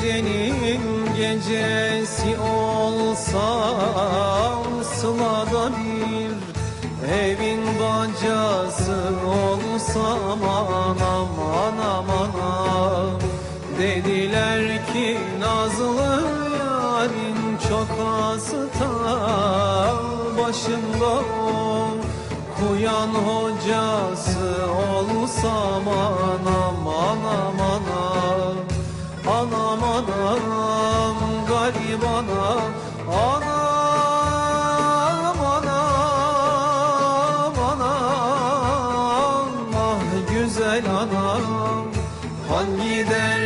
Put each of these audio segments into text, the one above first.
gecenin gecesi olsam Sılada bir evin bacası olsam Anam anam anam Dediler ki Nazlı yarin çok hasta Başında o Kuyan hocası olsam anam anam Anam garip anam Anam anam anam. Ah güzel anam Hangi derdine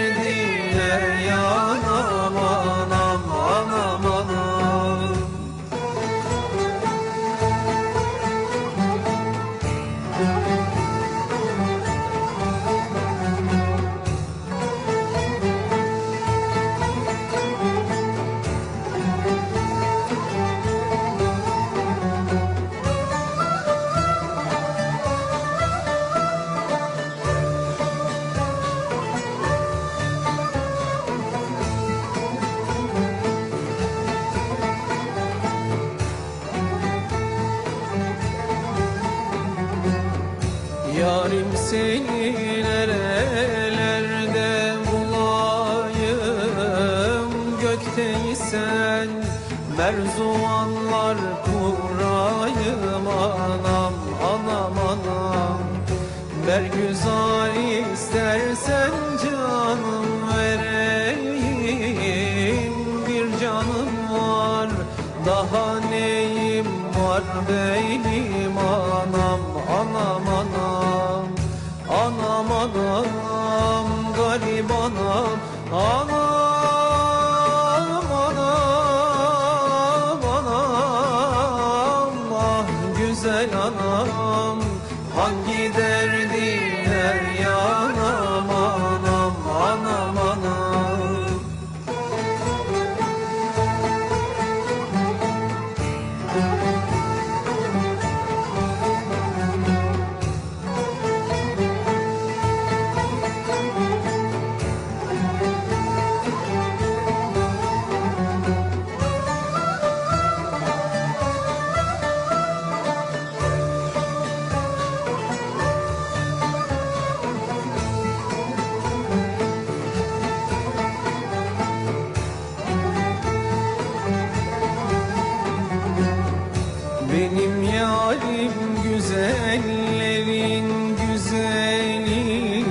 Yarim seni nerelerde bulayım? Gökteysen merzuvanlar kurayım. Anam anam anam. Bergüzar Hangi derdine Benim yarim güzellerin güzeli.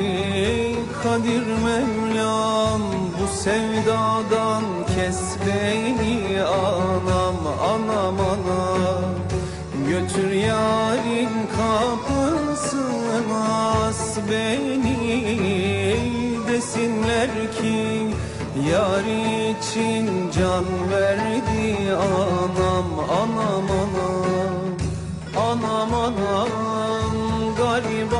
Kadir Mevlam bu sevdadan kes beni Anam anam anam. Götür yarin kapısına as beni. Desinler ki Yar için can verdi anam anam anam Anam garip